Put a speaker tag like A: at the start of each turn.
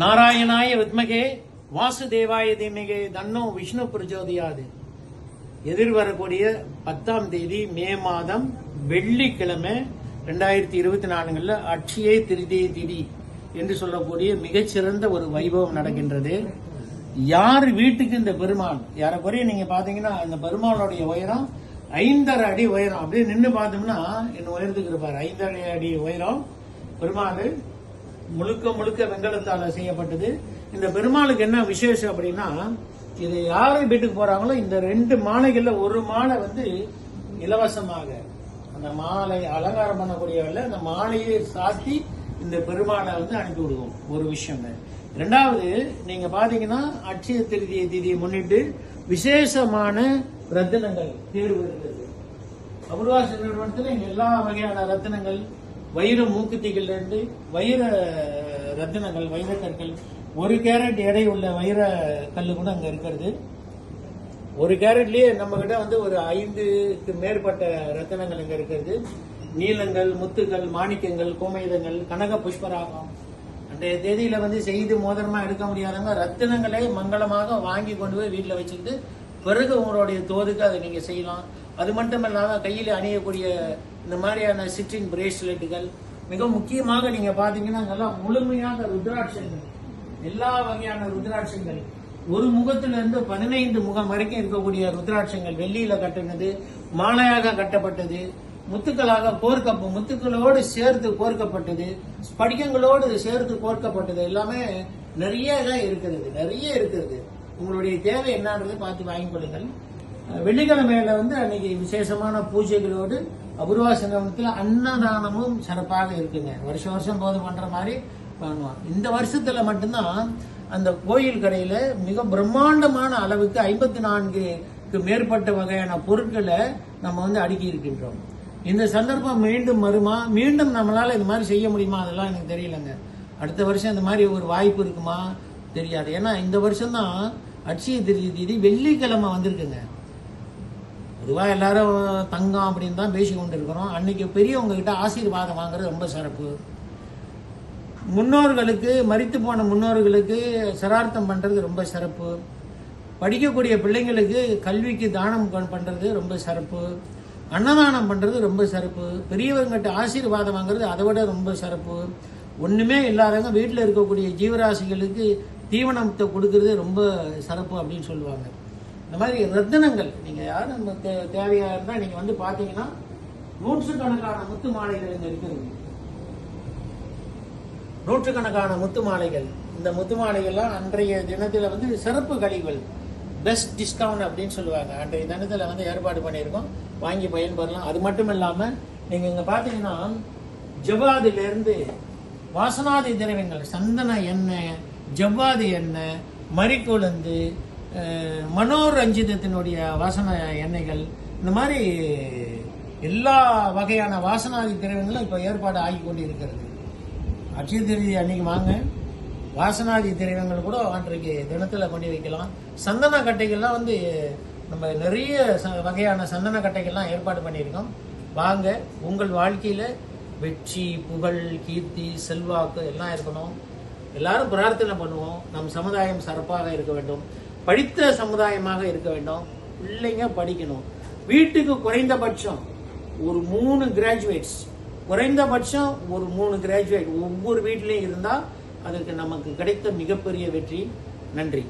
A: நாராயணாய வித்மகே வாசுதேவாய தீமகே தன்னோ விஷ்ணு பிரஜோதியாது. எதிர்வரக்கூடிய பத்தாம் தேதி மே மாதம் வெள்ளிக்கிழமை ரெண்டாயிரத்தி இருபத்தி நாலுங்களில் அட்சியை திருதிய திதி என்று சொல்லக்கூடிய மிகச்சிறந்த ஒரு வைபவம் நடக்கின்றது. யார் வீட்டுக்கு இந்த பெருமாள்? யாரக்குறைய நீங்க பாத்தீங்கன்னா அந்த பெருமாளுடைய உயரம் ஐந்தரை அடி உயரம். அப்படியே நின்று பார்த்தோம்னா என்ன உயரத்துக்கு இருப்பார். ஐந்தரை அடி உயரம். பெருமாள் முழுக்க முழுக்க வெங்கலத்தால் செய்யப்பட்டது. இந்த பெருமாளுக்கு என்ன விசேஷம் அப்படின்னா இது யாரு வீட்டுக்கு போறாங்களோ இந்த ரெண்டு மாலைகள்ல ஒரு மாலை வந்து இலவசமாக. அந்த மாலை அலங்காரம் பண்ணக்கூடியவர்கள் அந்த மாலையை சாத்தி இந்த பெருமாளை வந்து அனுப்பி விடுவோம். ஒரு விஷயம். ரெண்டாவது நீங்க பாத்தீங்கன்னா அட்சய திருதியை திதியை முன்னிட்டு விசேஷமான ரத்தினங்கள் தேர்வு இருக்கிறது அபூர்வாச நிறுவனத்தில் எல்லா வகையான ரத்தினங்கள் வைர மூக்குத்திகள்ல இருந்து வைர ரத்தினங்கள் வைர கற்கள் ஒரு கேரட் எடை உள்ள வைர கல்லு கூட அங்க இருக்கிறது. ஒரு கேரட்லயே நம்ம கிட்ட வந்து ஒரு ஐந்துக்கு மேற்பட்ட ரத்தினங்கள் இங்க இருக்கிறது. நீளங்கள் முத்துகள் மாணிக்கங்கள் கோமயுதங்கள் கனக புஷ்பராகம். அன்றைய தேதியில வந்து செய்து மோதிரமா எடுக்க முடியாதவங்க ரத்தினங்களை மங்களமாக வாங்கி கொண்டு போய் வீட்டில் வச்சுக்கிட்டு பிறகு உங்களுடைய தோதுக்கு அதை நீங்க செய்யலாம். அது மட்டும் இல்லாமல் கையில் அணியக்கூடிய இந்த மாதிரியான சிட்டிங் பிரேஸ்லெட்டுகள் மிக முக்கியமாக நீங்க பாத்தீங்கன்னா நல்லா முழுமையாக ருத்ராட்சங்கள் எல்லா வகையான ருத்ராட்சங்கள். ஒரு முகத்திலிருந்து பதினைந்து முகம் வரைக்கும் இருக்கக்கூடிய ருத்ராட்சங்கள் வெள்ளியில கட்டினது மாலையாக கட்டப்பட்டது முத்துக்களாக கோர்க்க முத்துக்களோடு சேர்த்து கோர்க்கப்பட்டது ஸ்படிகங்களோடு சேர்த்து கோர்க்கப்பட்டது எல்லாமே நிறைய தான் இருக்கிறது நிறைய இருக்கிறது உங்களுடைய தேவை என்னன்றது பார்த்து வாங்கிக் கொள்ளுங்கள். வெள்ளிக்கிழமையில வந்து அன்னைக்கு விசேஷமான பூஜைகளோடு அபூர்வாசனத்தில் அன்னதானமும் சிறப்பாக இருக்குங்க. வருஷம் வருஷம் போது பண்ற மாதிரி பண்ணுவாங்க. இந்த வருஷத்துல மட்டும்தான் அந்த கோயில் கடையில மிக பிரம்மாண்டமான அளவுக்கு ஐம்பத்தி நான்குக்கு மேற்பட்ட வகையான பொருட்களை நம்ம வந்து அடுக்கி இருக்கின்றோம். இந்த சந்தர்ப்பம் மீண்டும் வருமா? மீண்டும் நம்மளால இது மாதிரி செய்ய முடியுமா? அதெல்லாம் எனக்கு தெரியலங்க. அடுத்த வருஷம் இந்த மாதிரி ஒரு வாய்ப்பு இருக்குமா? தெரியாது. ஏன்னா இந்த வருஷம் தான் அட்சய திருதி தேதி வெள்ளிக்கிழமை வந்திருக்குங்க. பொதுவாக எல்லாரும் தங்கம் அப்படின்னு தான் பேசி கொண்டு இருக்கிறோம் அன்றைக்கி பெரியவங்க கிட்ட ஆசீர்வாதம் வாங்குறது ரொம்ப சிறப்பு. முன்னோர்களுக்கு மறித்து போன முன்னோர்களுக்கு சரார்த்தம் பண்ணுறது ரொம்ப சிறப்பு. படிக்கக்கூடிய பிள்ளைங்களுக்கு கல்விக்கு தானம் பண்ணுறது ரொம்ப சிறப்பு. அன்னதானம் பண்ணுறது ரொம்ப சிறப்பு. பெரியவங்ககிட்ட ஆசீர்வாதம் வாங்குறது அதை விட ரொம்ப சிறப்பு. ஒன்றுமே இல்லாதவங்க வீட்டில் இருக்கக்கூடிய ஜீவராசிகளுக்கு தீவனத்தை கொடுக்கறது ரொம்ப சிறப்பு அப்படின்னு சொல்லுவாங்க. இந்த மாதிரி ரத்தினங்கள் நீங்க யாரும் தே- தேவையா இருந்தா நீங்க வந்து பாத்தீங்கன்னா நூற்றுக்கணக்கான முத்து மாலைகள் இங்க இருக்குது. நூற்றுக்கணக்கான முத்து மாலைகள். இந்த முத்து மாலைகள்லாம் அன்றைய தினத்துல வந்து சிறப்பு கழிவுகள். பெஸ்ட் டிஸ்கவுண்ட் அப்படின்னு சொல்லுவாங்க. அன்றைய தினத்துல வந்து ஏற்பாடு பண்ணியிருக்கோம். வாங்கி பயன்பெறலாம் அது மட்டும் இல்லாம நீங்க இங்க பாத்தீங்கன்னா ஜவ்வாதில இருந்து வாசனாதி திரவியங்கள் சந்தன எண்ணெய் ஜவ்வாதி எண்ணெய் மறிக்கொழுந்து மனோரஞ்சிதத்தினுடைய வாசன எண்ணெய்கள் இந்த மாதிரி எல்லா வகையான வாசனாதி திரவியங்களும் இப்போ ஏற்பாடு ஆகி கொண்டு இருக்கிறது அட்சய திருதி அன்னைக்கு வாங்க வாசனாதி திரவியங்கள் கூட அன்றைக்கு தினத்தில் பண்ணி வைக்கலாம். சந்தன கட்டைகள்லாம் வந்து நம்ம நிறைய ச- வகையான சந்தன கட்டைகள்லாம் ஏற்பாடு பண்ணியிருக்கோம். வாங்க உங்கள் வாழ்க்கையில் வெற்றி புகழ் கீர்த்தி செல்வாக்கு எல்லாம் இருக்கணும். எல்லாரும் பிரார்த்தனை பண்ணுவோம். நம் சமுதாயம் சிறப்பாக இருக்க வேண்டும். படித்த சமுதாயமாக இருக்க வேண்டும். பிள்ளைங்க படிக்கணும். வீட்டுக்கு குறைந்தபட்சம் ஒரு மூணு கிராஜுவேட்ஸ் குறைந்தபட்சம் ஒரு மூணு கிராஜுவேட் ஒவ்வொரு வீட்லேயும் இருந்தால் அதற்கு நமக்கு கிடைத்த மிகப்பெரிய வெற்றி. நன்றி.